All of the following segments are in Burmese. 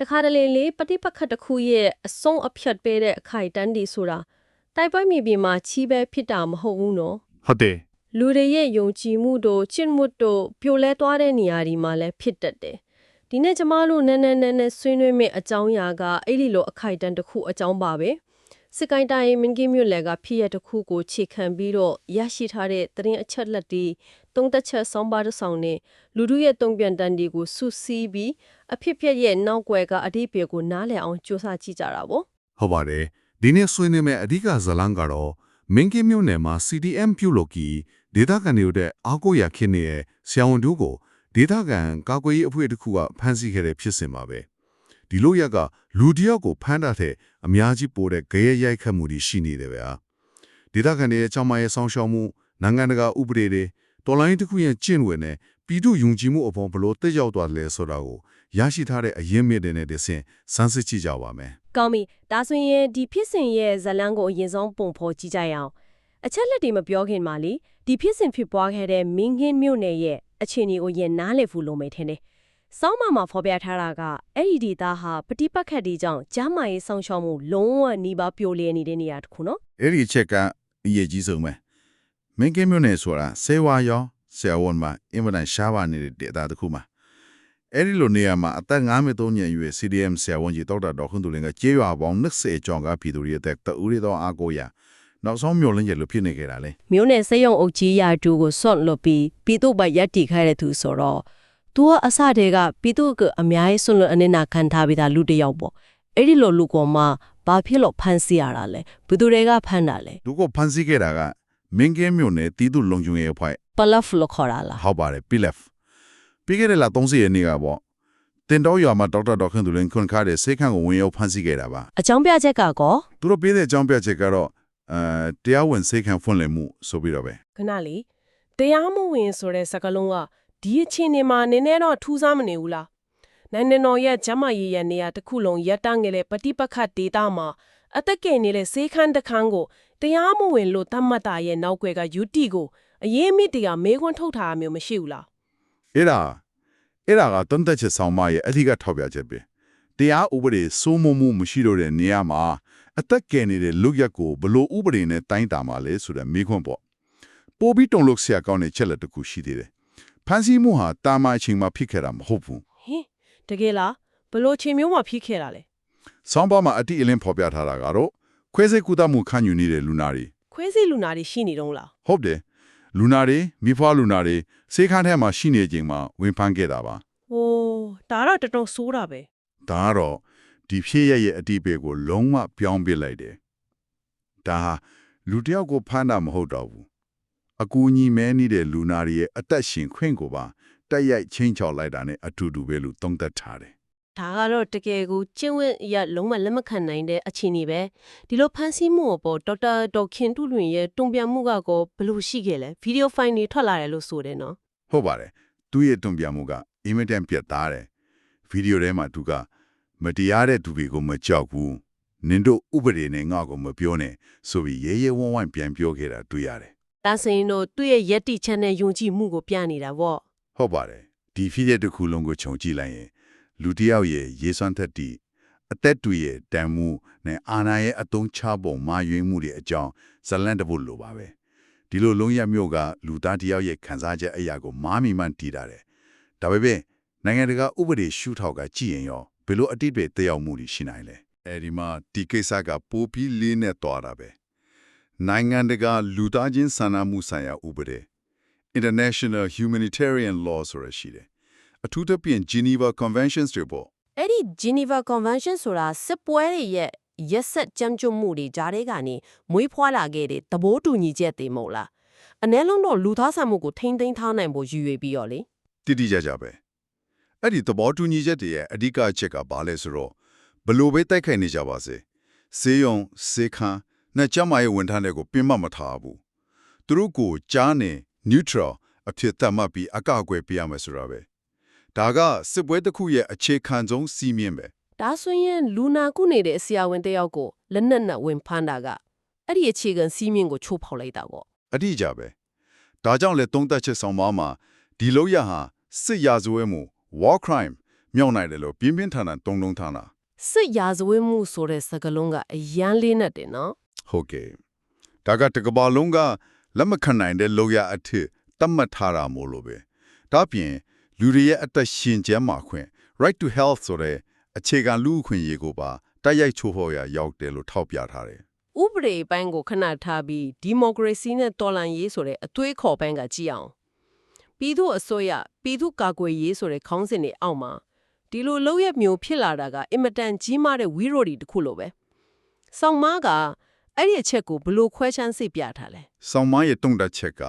တခါတလေလေပฏิပက္ခတစ်ခုရဲ့အဆုံးအဖြတ်ပေးတဲ့အခိုက်အတန်းဒီဆိုတာတိုက်ပွဲမြေပြင်မှာချီးပဲဖြစ်တာမဟုတ်ဘူးနော်ဟုတ်တယ်လူတွေရဲ့ယုံကြည်မှုတို့ချစ်မှုတို့ပြိုလဲသွားတဲ့နေရာဒီမှာလည်းဖြစ်တတ်တယ်ဒီနေ့ကျမတို့နည်းနည်းနည်းနည်းဆွေးနွေးမယ့်အကြောင်းအရာကအဲ့ဒီလိုအခိုက်အတန်းတစ်ခုအကြောင်းပါပဲ စစ်ကိုင်းတိုင်းမင်းကြီးမြို့လယ်ကဖြစ်ရတစ်ခုကိုခြေခံပြီးတော့ရရှိထားတဲ့သတင်းအချက်လက်တွေသုံးသက်ချက်ဆောင်းပါးတစ်ဆောင်နဲ့လူတို့ရဲ့တုံ့ပြန်တန်တွေကိုစုစည်းပြီးအဖြစ်ဖြစ်ရဲ့နောက်ွယ်ကအတိအပြေကိုနားလည်အောင်စူးစမ်းကြည့်ကြတာပေါ့ဟုတ်ပါတယ်ဒီနေ့ဆွေးနွေးမယ့်အဓိကဇာတ်လမ်းကတော့မင်းကင်းမြို့နယ်မှာ CDM ပြုလုပ်ကီဒေသခံတွေရဲ့အားကိုးရခင်းနေတဲ့ဆရာဝန်တို့ကိုဒေသခံကာကွယ်ရေးအဖွဲ့တစ်ခုကဖမ်းဆီးခဲ့တဲ့ဖြစ်စဉ်ပါပဲ ဒီလိုရက်ကလူတစ်ယောက်ကိုဖမ်းတာတဲ့အများကြီးပိုတဲ့ဂရဲရိုက်ခတ်မှုတွေရှိနေတယ်ဗျာဒေသခံတွေရဲ့အချောင်းမရဲ့ဆောင်းရှောင်းမှုနိုင်ငံတကာဥပဒေတွေတော်လိုင်းတစ်ခုရဲ့ကျင့်ဝတ်နဲ့ပြည်သူယုံကြည်မှုအပေါ်ဘလို့တက်ရောက်သွားတယ်လဲဆိုတာကိုရရှိထားတဲ့အရင်းမြစ်တွေနဲ့တဆင့်စမ်းစစ်ကြည့်ကြပါမယ်ကောင်းပြီဒါဆိုရင်ဒီဖြစ်စဉ်ရဲ့ဇတ်လန်းကိုအရင်ဆုံးပုံဖော်ကြည့်ကြရအောင်အချက်လက်တွေမပြောခင်မှာလေဒီဖြစ်စဉ်ဖြစ်ပွားခဲ့တဲ့မင်းငင်းမြို့နယ်ရဲ့အခြေအနေကိုရင်နားလည်ဖို့လိုမယ်ထင်တယ် စောင်းမမှာဖော်ပြထားတာကအဲ့ဒီဒေသဟာပฏิပတ်ခတ်ဒီကြောင့်ကျမ်းမာရေးဆောင်ရှောက်မှုလုံးဝနှီးပါပြိုလျနေတဲ့နေရာတစ်ခုနော်အဲ့ဒီအချက်ကအရေးကြီးဆုံးပဲမင်းကင်းမြို့နယ်ဆိုတာဆေးဝါးရောဆရာဝန်မှာအင်မတန်ရှားပါနေတဲ့ဒေသတစ်ခုမှာအဲ့ဒီလိုနေရာမှာအသက်53ညရွယ် CDM ဆရာဝန်ကြီးဒေါက်တာဒေါက်ခွန်းသူလင်ကကြေးရွာပေါင်း20ကျော်ကပြည်သူတွေအသက်တူရီတော့အားကိုးရနောက်ဆုံးမျိုးလင်းရလို့ဖြစ်နေကြတာလေမြို့နယ်စေယုံအုပ်ကြီးရာတူကိုစွန့်လွတ်ပြီးပြည်သူ့ဘက်ရက်တီခိုင်းတဲ့သူဆိုတော့ तू ကအစတည်းကပြည်သူ့ကအများကြီးစွန့်လွတ်အနေနာခံထားပြီးသားလူတစ်ယောက်ပေါ့အဲ့ဒီလိုလူကောင်မှဘာဖြစ်လို့ဖမ်းဆီးရတာလဲဘယ်သူတွေကဖမ်းတာလဲသူကဖန်ဆီးခဲ့တာကမင်းကင်းမြို့နယ်တီးသူလုံချုံရဲ့အဖွဲ့ပလဖ်လို့ခေါ်တာလားဟုတ်ပါတယ် PLF ပြီးခဲ့တဲ့လ30ရက်နေ့ကပေါ့တင်တော်ရွာမှာဒေါက်တာဒေါက်ခွန်းသူလင်ခွန်ခါတဲ့ဆေးခန်းကိုဝင်ရောက်ဖန်ဆီးခဲ့တာပါအကြောင်းပြချက်ကကောသူတို့ပေးတဲ့အကြောင်းပြချက်ကတော့အဲတရားဝင်စိတ်ခံဖွင့်လှစ်မှုဆိုပြီးတော့ပဲခဏလေးတရားမဝင်ဆိုတဲ့စကားလုံးက ဒီအချင်းနေမှာနည်းနည်းတော့ထူးဆန်းမနေဘူးလားနိုင်ငံတော်ရဲ့ဂျမရေးရနေရတစ်ခုလုံးရပ်တန့်ငယ်တဲ့ပฏิပက္ခဒေတာမှာအသက်ကယ်နေတဲ့စေခန်းတစ်ခန်းကိုတရားမဝင်လို့တတ်မှတ်တာရဲ့နောက်ွယ်ကယူတီကိုအရေးမိတရားမေးခွန်းထုတ်ထားတာမျိုးမရှိဘူးလားအဲ့ဒါအဲ့ဒါကတွန်းတက်ချက်ဆောင်မရဲ့အဓိကထောက်ပြချက်ပဲတရားဥပဒေစိုးမိုးမှုမရှိတော့တဲ့နေရာမှာအသက်ကယ်နေတဲ့လူရက်ကိုဘလို့ဥပဒေနဲ့တိုင်းတာမှာလဲဆိုတဲ့မေးခွန်းပေါ့ပိုပြီးတုံလို့ဆရာကောင်းတဲ့ချက်လက်တစ်ခုရှိသေးတယ် ဖန်စီမှုဟာတာမအချိန်မှာဖြစ်ခဲ့တာမဟုတ်ဘူးဟင်တကယ်လားဘလို့ချင်းမျိုးမှဖြစ်ခဲ့တာလဲဆောင်းပါမှာအတိအလင်းဖော်ပြထားတာကတော့ခွဲစိတ်ကူတမှုခံယူနေတဲ့လူနာတွေခွဲစိလူနာတွေရှိနေတော့လားဟုတ်တယ်လူနာတွေမိဖွားလူနာတွေစေခန်းထဲမှာရှိနေချိန်မှာဝင်ဖမ်းခဲ့တာပါဟိုးဒါတော့တော်တော်ဆိုးတာပဲဒါကတော့ဒီဖြစ်ရရဲ့အတိအပေကိုလုံးဝပြောင်းပြစ်လိုက်တယ်ဒါဟာလူတစ်ယောက်ကိုဖမ်းတာမဟုတ်တော့ဘူး အကူအညီမဲနေတဲ့လူနာတွေရဲ့အသက်ရှင်ခွင့်ကိုပါတက်ရိုက်ချင်းချော်လိုက်တာနဲ့အတူတူပဲလို့သုံးသပ်ထားတယ်ဒါကတော့တကယ်ကိုကျင့်ဝတ်ရလုံးဝလက်မခံနိုင်တဲ့အခြေအနေပဲဒီလိုဖန်ဆီးမှုကိုပေါ့ဒေါက်တာဒေါက်ခင်တူလွင်ရဲ့တုံ့ပြန်မှုကကောဘယ်လိုရှိခဲ့လဲဗီဒီယိုဖိုင်တွေထွက်လာတယ်လို့ဆိုတယ်နော်ဟုတ်ပါတယ်သူ့ရဲ့တုံ့ပြန်မှုကအင်မတန်ပြတ်သားတယ်ဗီဒီယိုထဲမှာသူကမတရားတဲ့သူတွေကိုမကြောက်ဘူးနင်တို့ဥပဒေနဲ့ငါ့ကိုမပြောနဲ့ဆိုပြီးရဲရဲဝံ့ဝံ့ပြန်ပြောခဲ့တာတွေ့ရတယ် ဒါဆိုရင်တော့သူ့ရဲ့ယက်တီချက်နဲ့ယုံကြည်မှုကိုပြနေတာပေါ့ဟုတ်ပါတယ်ဒီဖြစ်တဲ့တစ်ခုလုံးကိုခြုံကြည့်လိုက်ရင် လူတစ်ယောက်ရဲ့ရေစွမ်းသက်တည်အသက်တွေရဲ့တန်မှုနဲ့အာဏာရဲ့အသုံးချပုံမာယွင်းမှုတွေအကြောင်းဇလန်တပုတ်လိုပါပဲဒီလိုလုံးရမျိုးကလူသားတစ်ယောက်ရဲ့ခံစားချက်အရာကိုမာမီမှန်တည်တာတယ်ဒါပေမဲ့နိုင်ငံတကာဥပဒေရှုထောက်ကကြည့်ရင်ရောဘယ်လိုအတိတ်ပဲတက်ရောက်မှုတွေရှိနိုင်လဲအဲဒီမှာဒီကိစ္စကပိုပြီးလေးနဲ့သွားတာပဲ နိုင်ငံတကာလူသားချင်းစာနာမှုဆိုင်ရာဥပဒေ International Humanitarian Law ဆိုတာရှိတယ်အထူးသဖြင့် Geneva Conventions တွေပေါ့အဲ့ဒီ Geneva Convention ဆိုတာစစ်ပွဲတွေရဲ့ရက်ဆက်ကြမ်းကြုတ်မှုတွေကြားထဲကနေမွေးဖွားလာခဲ့တဲ့သဘောတူညီချက်တွေမဟုတ်လားအ ਨੇ လုံးတော့လူသားဆန်မှုကိုထိမ့်သိမ်းထားနိုင်ဖို့ရည်ရွယ်ပြီးတော့လေတိတိကျကျပဲအဲ့ဒီသဘောတူညီချက်တွေရဲ့အဓိကအချက်ကဘာလဲဆိုတော့ဘလို့ပဲတိုက်ခိုက်နေကြပါစေစေယုံစေခန်း နဲ့ကျမရဲ့ဝန်ထမ်းတွေကိုပြင်းမမထားဘူးသူတို့ကိုကြားနေ neutral အဖြစ်သတ်မှတ်ပြီးအကောက်အကွယ်ပေးရမယ်ဆိုတာပဲဒါကစစ်ပွဲတစ်ခုရဲ့အခြေခံဆုံးစီးမြင်ပဲဒါဆိုရင်လူနာကုနေတဲ့ဆရာဝန်တစ်ယောက်ကိုလက်နက်နဲ့ဝင်ဖမ်းတာကအဲ့ဒီအခြေခံစီးမြင့်ကိုချိုးဖောက်လိုက်တာပေါ့အတိအကျပဲဒါကြောင့်လေသုံးသက်ချက်ဆောင်ပါမှာဒီလို့ရဟာစစ်ရာဇဝဲမှု war crime မြောက်နိုင်တယ်လို့ပြင်းပြင်းထန်ထန်တုံတုံထန်တာစစ်ရာဇဝတ်မှုဆိုတဲ့စကားလုံးကအရန်လေးနဲ့တယ်နော် ဟုတ်ကဲ့ဒါကတကဘာလုံးကလက်မခံနိုင်တဲ့လောရအထစ်တတ်မှတ်ထားတာမို့လို့ပဲဒါပြင်လူတွေရဲ့အသက်ရှင်ကျန်းမာခွင့် right to health ဆိုတဲ့အခြေခံလူ့အခွင့်အရေးကိုပါတိုက်ရိုက်ချိုးဖောက်ရရောက်တယ်လို့ထောက်ပြထားတယ်ဥပဒေပိုင်းကိုခဏထားပြီးဒီမိုကရေစီနဲ့တော်လှန်ရေးဆိုတဲ့အသွေးခေါ်ပိုင်းကကြည့်အောင်ပြည်သူအစိုးရပြည်သူကာကွယ်ရေးဆိုတဲ့ခေါင်းစဉ်တွေအောက်မှာဒီလိုလောက်ရမျိုးဖြစ်လာတာကအင်မတန်ကြီးမားတဲ့ဝီရိုဒီတစ်ခုလိုပဲဆောင်းမားက အဲ့ဒီအချက်ကိုဘလို့ခွဲချမ်းစိတ်ပြထားလဲဆောင်းမရဲ့တုံ့တက်ချက်က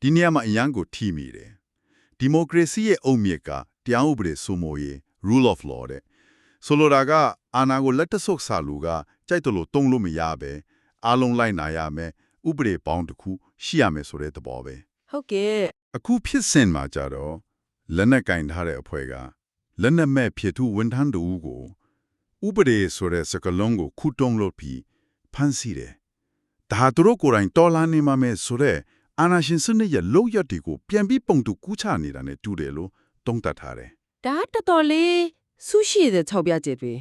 ဒီနေရာမှာအရန်ကိုထိမိတယ်ဒီမိုကရေစီရဲ့အုတ်မြစ်ကတရားဥပဒေစိုးမိုးရေး rule of law တဲ့ဆိုလိုတာကအာဏာကိုလက်တဆုပ်စာလူကကြိုက်တယ်လို့တုံးလို့မရပဲအားလုံးလိုက်နာရမယ်ဥပဒေပေါင်းတစ်ခုရှိရမယ်ဆိုတဲ့သဘောပဲဟုတ်ကဲ့အခုဖြစ်စဉ်မှာကြတော့လက်နက်ကင်ထားတဲ့အဖွဲ့ကလက်နက်မဲ့ဖြစ်သူဝန်ထမ်းတူကိုဥပဒေဆိုတဲ့စကလုံးကိုခုတုံးလို့ပြီး ဖမ်းဆီးတယ်။ဒါဟာသူတို့ကိုယ်တိုင်တော်လာနေမှာမဲ့ဆိုတဲ့အာနာရှင်စနစ်ရဲ့လောက်ရတီကိုပြန်ပြီးပုံတူကူးချနေတာနဲ့တူတယ်လို့တုံးတတ်ထားတယ်ဒါတော်တော်လေးဆူရှိတဲ့ထောက်ပြချက်တွေ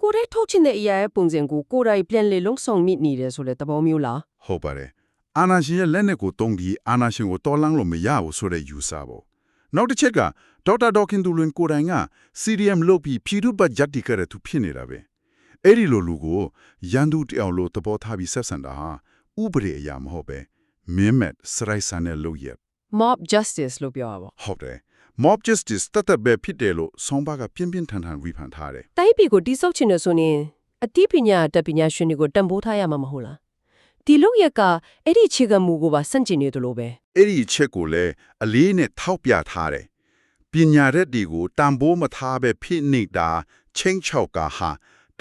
ကိုယ်တိုင်ထုတ်ချင်တဲ့အရာရဲ့ပုံစံကိုကိုယ်တိုင်ပြန်လေလုံးဆောင်မိနေတယ်ဆိုတဲ့သဘောမျိုးလား။ဟုတ်ပါတယ်။အာနာရှင်ရဲ့လက်နက်ကိုတုံးပြီးအာနာရှင်ကိုတော်လန်းလို့မရဘူးဆိုတဲ့ယူဆပေါ့။နောက်တစ်ချက်ကဒေါက်တာဒေါခင်တူလွင်ကိုယ်တိုင်က CDM လုပ်ပြီးဖြီးထုပတ်ဂျတ်တီခဲ့တဲ့သူဖြစ်နေတာပဲ။ အဲ့ဒီလိုလူကိုရန်သူတယောက်လိုသဘောထားပြီးဆက်ဆံတာဟာဥပဒေအရာမဟုတ်ပဲမင်းမဲ့စရိုက်ဆန်တဲ့လုပ်ရက် mob justice လို့ပြောတာပေါ့ဟုတ်တယ်။ mob justice တတ်တတ်ပဲဖြစ်တယ်လို့ဆောင်းပါကပြင်းပြင်းထန်ထန်ဝေဖန်ထားတယ်တိုင်းပြည်ကိုတိစောက်ချင်တယ်ဆိုရင်အသိပညာတက်ပညာရှင်တွေကိုတန်ဖိုးထားရမှာမဟုတ်လားဒီလောက်ရက်ကအဲ့ဒီအခြေခံမူကိုပါစန့်ကျင်နေတယ်လို့ပဲ။အဲ့ဒီအချက်ကိုလည်းအလေးနဲ့ထောက်ပြထားတယ်။ပညာရက်တွေကိုတန်ဖိုးမထားပဲဖြစ်နေတာချင်းချောက်ကဟာ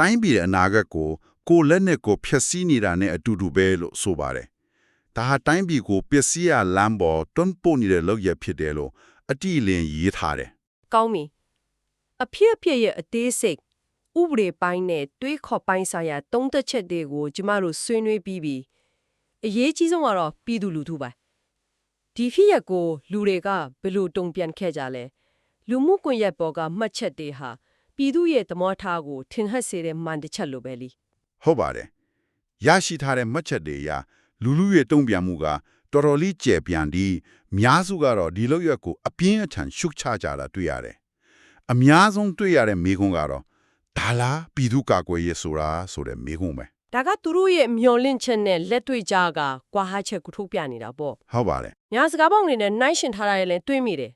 တိုင်းပြည်ရဲ့အနာဂတ်ကိုကိုယ်လက်နဲ့ကိုဖျက်ဆီးနေတာနဲ့အတူတူပဲလို့ဆိုပါတယ်။ဒါဟာတိုင်းပြည်ကိုပျက်စီးရလမ်းပေါ်တွန်းပို့နေတဲ့လုပ်ရက်ဖြစ်တယ်လို့အတိအလင်းရေးထားတယ်ကောင်းပြီအဖြစ်အပျက်ရဲ့အသေးစိတ်ဥပဒေပိုင်းနဲ့တွေးခေါ်ပိုင်းဆိုင်ရာသုံးသက်ချက်တွေကိုကျမတို့ဆွေးနွေးပြီးပြီအရေးကြီးဆုံးကတော့ပြည်သူလူထုပါဒီဖြစ်ရက်ကိုလူတွေကဘယ်လိုတုံ့ပြန်ခဲ့ကြလဲလူမှုကွန်ရက်ပေါ်ကမှတ်ချက်တွေဟာ ပြည်သူရဲ့သမောထားကိုထင်ဟပ်စေတဲ့မှန်တစ်ချက်လိုပဲလी။ဟုတ်ပါတယ်။ရရှိထားတဲ့မှတ်ချက်တွေအရလူလူရဲ့တုံ့ပြန်မှုကတော်တော်လေးကျယ်ပြန့်ပြီးများစုကတော့ဒီလုပ်ရက်ကိုအပြင်းအထန်ရှုတ်ချကြတာတွေ့ရတယ်။အများဆုံးတွေ့ရတဲ့မိကုံးကတော့ဒါလားပြည်သူ့ကာကွယ်ရေးဆိုတာဆိုတဲ့မိကုံးပဲဒါကသူတို့ရဲ့မျော်လင့်ချက်နဲ့လက်တွေ့ကြကကွာဟချက်ကိုထုတ်ပြနေတာပေါ့ဟုတ်ပါတယ်ညာစကားပေါင်းနေနဲ့နှိုင်းရှင်ထားတာလည်းတွေးမိတယ်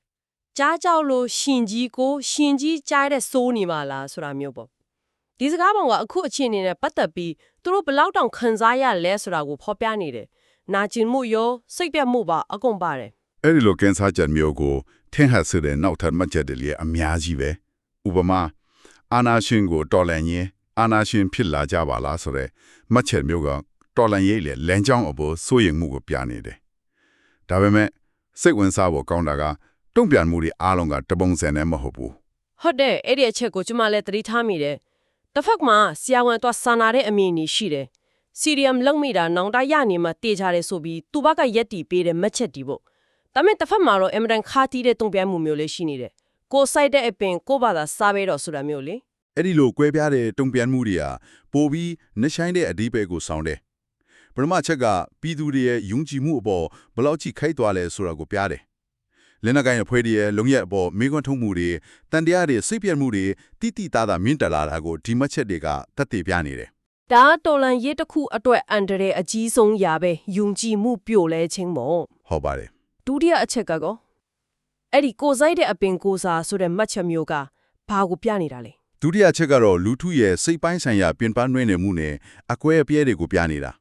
ကြားကြောက်လို့ရှင်ကြီးကိုရှင်ကြီးကြားတဲ့စိုးနေပါလားဆိုတာမျိုးပေါ့ဒီစကားပေါင်းကအခုအချိန်အနေနဲ့ပတ်သက်ပြီးသူတို့ဘယ်လောက်တောင်ခံစားရလဲဆိုတာကိုဖော်ပြနေတယ်နာကျင်မှုရောစိတ်ပြတ်မှုပါအကုန်ပါတယ်အဲ့ဒီလိုကင်းစားချက်မျိုးကိုထင်ဟပ်စေတဲ့နောက်ထပ်မှတ်ချက်တွေလည်းအများကြီးပဲဥပမာအာနာရှင်ကိုတော်လန်ရင်အာနာရှင်ဖြစ်လာကြပါလားဆိုတဲ့မှတ်ချက်မျိုးကတော်လန်ရေးလေလမ်းကြောင်းအပေါ်စိုးရိမ်မှုကိုပြနေတယ်ဒါပေမဲ့စိတ်ဝင်စားဖို့ကောင်းတာက တုံ့ပြန်မှုတွေအားလုံးကတပုံစံနဲ့မဟုတ်ဘူးဟုတ်တယ်အဲ့ဒီအချက်ကိုကျွန်မလည်းသတိထားမိတယ်တစ်ဖက်မှာဆရာဝန်တော့စာနာတဲ့အမြင်ကြီးရှိတယ်စီရီယမ်လောက်မိတာနောင်တရနေမှတေးကြတယ်ဆိုပြီးသူဘက်ကရက်တီပေးတဲ့မှတ်ချက်တီပေါ့ဒါပေမဲ့တစ်ဖက်မှာတော့အင်မတန်ခါတီးတဲ့တုံ့ပြန်မှုမျိုးလေးရှိနေတယ်ကိုယ်ဆိုင်တဲ့အပင်ကိုယ့်ဘာသာစားပေးတော့ဆိုတာမျိုးလေအဲ့ဒီလိုကွဲပြားတဲ့တုံ့ပြန်မှုတွေဟာပိုပြီးနှဆိုင်တဲ့အဓိပ္ပာယ်ကိုဆောင်တယ်ပထမချက်ကပြည်သူတွေရဲ့ယုံကြည်မှုအပေါ်ဘယ်လောက်ထိခိုက်သွားလဲဆိုတာကိုပြတယ် လင်းနကိုင်းအဖွဲ့တွေရဲ့လုံရက်အပေါ်မိကွန်းထုံးမှုတွေတန်တရားတွေစိတ်ပြတ်မှုတွေတိတိသားသားမြင့်တက်လာတာကိုဒီမှတ်ချက်တွေကသက်သေပြနေတယ်ဒါတော်လန်ရေးတစ်ခုအတွက်အန်တရဲအကြီးဆုံးရာပဲယုံကြည်မှုပြိုလဲခြင်းပေါ့ဟုတ်ပါတယ်ဒုတိယအချက်ကကောအဲ့ဒီကိုယ်ဆိုင်တဲ့အပင်ကိုစားဆိုတဲ့မှတ်ချက်မျိုးကဘာကိုပြနေတာလဲဒုတိယချက်ကတော့လူထုရဲ့စိတ်ပိုင်းဆိုင်ရာပြင်ပနှွှဲနေမှုနဲ့အကွဲအပြဲတွေကိုပြနေတာ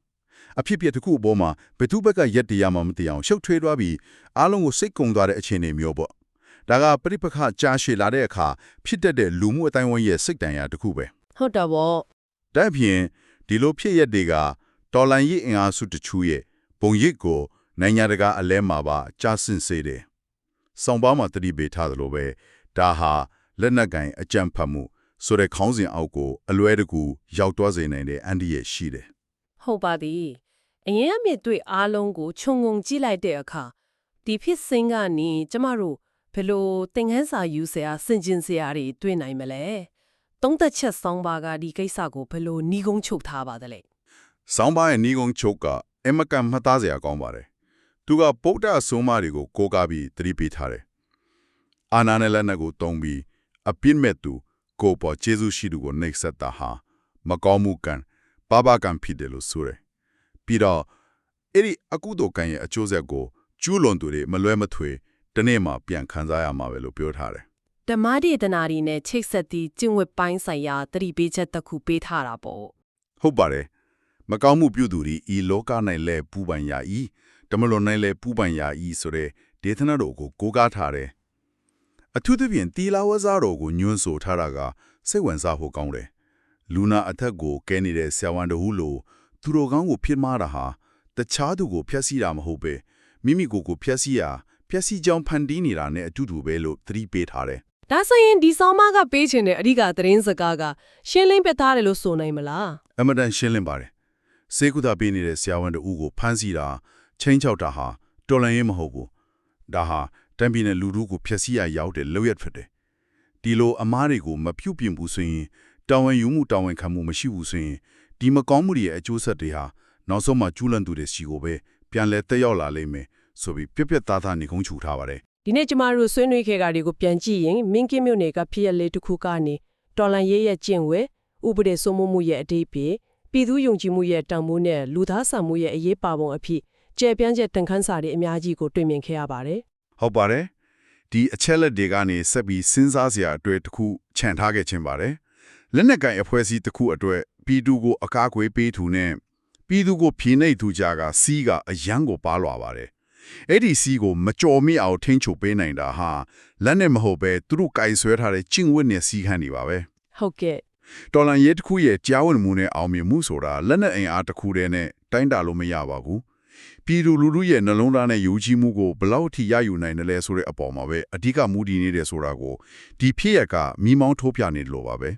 အဖြစ်ပြက်တစ်ခုအပေါ်မှာဘယ်သူဘက်ကရက်တရားမှမသိအောင်ရှုပ်ထွေးသွားပြီးအားလုံးကိုစိတ်ကုံသွားတဲ့အခြေအနေမျိုးပေါ့ဒါကပြိပခကြာရှည်လာတဲ့အခါဖြစ်တတ်တဲ့လူမှုအတိုင်းအဝန်းရဲ့စိတ်တန်ရာတစ်ခုပဲဟုတ်တာပေါ့ဒါ့အပြင်ဒီလိုဖြစ်ရက်တွေကတော်လန်ရေးအင်အားစုတချို့ရဲ့ဘုံရစ်ကိုနိုင်ငံတကာအလဲမှာပါကြားဆင့်စေတယ်။ဆောင်းပါးမှာတတိပေးထားသလိုပဲဒါဟာလက်နက်ကင်အကြံဖတ်မှုဆိုတဲ့ခေါင်းစဉ်အောက်ကိုအလွဲတကူရောက်သွားစေနိုင်တဲ့အန်ဒီရဲ့ရှိတယ်ဟုတ်ပါသည် အရင်အမြစ်တွေ့အားလုံးကိုခြုံငုံကြည့်လိုက်တဲ့အခါဒီဖြစ်စဉ်ကနေကျမတို့ဘယ်လိုသင်ခန်းစာယူစရာစင်ကျင်စရာတွေတွေ့နိုင်မလဲသုံးသက်ချက်ဆောင်းပါးကဒီကိစ္စကိုဘယ်လိုနှီးကုန်းချုပ်ထားပါသလဲ။ဆောင်းပါးရဲ့နီးကုန်းချုပ်ကအမကန်မှတ်သားစရာကောင်းပါတယ်။သူကပုဒ်တအဆုံးအမတွေကိုကိုးကားပြီးသတိပေးထားတယ်။အာနာနဲ့လက်နက်ကိုတုံးပြီးအပြစ်မဲ့သူကိုယ်ပေါ်ကျေးဇူးရှိသူကိုနှိပ်စက်တာဟာမကောင်းမှုကံပါပါကံဖြစ်တယ်လို့ဆိုတယ်။ ပြီးတော့အဲ့ဒီအကုသိုလ်ကံရဲ့အကျိုးဆက်ကိုကျူးလွန်သူတွေမလွဲမသွေတနေ့မှပြန်ခံစားရမှာပဲလို့ပြောထားတယ်ဓမ္မဒေသနာရီနဲ့ချိတ်ဆက်သည့်ကျင့်ဝတ်ပိုင်းဆိုင်ရာသတိပေးချက်တစ်ခုပေးထားတာပေါ့။ဟုတ်ပါတယ်။မကောင်းမှုပြုသူတွေဤလောက၌လဲပူပန်ရာဤတမလွန်၌လဲပူပန်ရာဤဆိုတဲ့ဒေသနာတော်ကိုကိုးကားထားတယ်။အထူးသဖြင့်တီလာဝဇာတော်ကိုညွှန်းဆိုထားတာကစိတ်ဝင်စားဖို့ကောင်းတယ်။လူနာအထက်ကိုကဲနေတဲ့ဆရာဝန်တဟုလို့ သူတော်ကောင်းကိုဖြစ်မှားတာဟာတခြားသူကိုဖျက်ဆီးတာမဟုတ်ပဲမိမိကိုယ်ကိုဖျက်ဆီးရာဖျက်ဆီးကြောင်းဖန်တီးနေတာနဲ့အတူတူပဲလို့သတိပေးထားတယ်ဒါဆိုရင်ဒီဆောင်းပါးကပေးချင်တဲ့အဓိကသတင်းစကားကရှင်းလင်းပြထားတယ်လို့ဆိုနိုင်မလား။အမတန်ရှင်းလင်းပါတယ်။စေကုသပေးနေတဲ့ဆရာဝန်တဦးကိုဖမ်းဆီးတာချင်းချောက်တာဟာတော်လန်ရေးမဟုတ်ဘူး။ဒါဟာတံပြည်နယ်လူထုကိုဖျက်ဆီးရရောက်တဲ့လောက်ရဖြစ်တယ်။ဒီလိုအမားတွေကိုမပြုတ်ပြင်ဘူးဆိုရင်တာဝန်ယူမှုတာဝန်ခံမှုမရှိဘူးဆိုရင် ဒီမကောင်းမှုတွေရဲ့အကျိုးဆက်တွေဟာနောက်ဆုံးမှကျူးလွန်သူတွေစီကိုပဲပြန်လဲတက်ရောက်လာလိမ့်မယ်ဆိုပြီးပြက်ပြက်သားသားနေကုန်းချူထားပါတယ်ဒီနေ့ကျမတို့ဆွေးနွေးခဲ့တာတွေကိုပြန်ကြည့်ရင်မင်းကင်းမြို့နယ်ကဖြစ်ရလေးတစ်ခုကနေတော်လန်ရေးရဲ့ကျင့်ဝဲဥပဒေစိုးမိုးမှုရဲ့အတိတ်ပဲပြည်သူယုံကြည်မှုရဲ့တန်ဖိုးနဲ့လူသားဆန်မှုရဲ့အရေးပါပုံအဖြစ်ကျေပြန့်ချက်တန်ခန်းစာတွေအများကြီးကိုတွေ့မြင်ခဲ့ရပါတယ်။ဟုတ်ပါတယ်။ဒီအချက်လက်တွေကနေဆက်ပြီးစဉ်းစားစရာအတွေ့တစ်ခုခြံထားခဲ့ခြင်းပါတယ်။လက်နက်ကင်အဖွဲ့အစည်းတစ်ခုအတွက် ပြည်သူကိုအကာအကွယ်ပေးသူနဲ့ပြည်သူကိုဖြေနှိပ်သူကြားကစီးကအယံကိုပါလွာပါတယ်။အဲ့ဒီစီးကိုမကြော်မိအောင်ထိန်းချုပ်ပေးနိုင်တာဟာလက်နဲ့မဟုတ်ပဲသူတို့ကင်ဆွဲထားတဲ့ကျင့်ဝတ်နဲ့စီးခန့်နေပါပဲ။ဟုတ်ကဲ့တော်လန်ရဲတစ်ခုရဲ့ကြားဝင်မှုနဲ့အောင်မြင်မှုဆိုတာလက်နက်အင်အားတစ်ခုတည်းနဲ့တိုင်းတာလို့မရပါဘူးပြည်သူလူထုရဲ့နှလုံးသားနဲ့ယုံကြည်မှုကိုဘယ်လောက်ထိရယူနိုင်တယ်လဲဆိုတဲ့အပေါ်မှာပဲအဓိကမူတည်နေတယ်ဆိုတာကိုဒီဖြစ်ရကမိမောင်းထိုးပြနေတယ်လို့ပါပဲ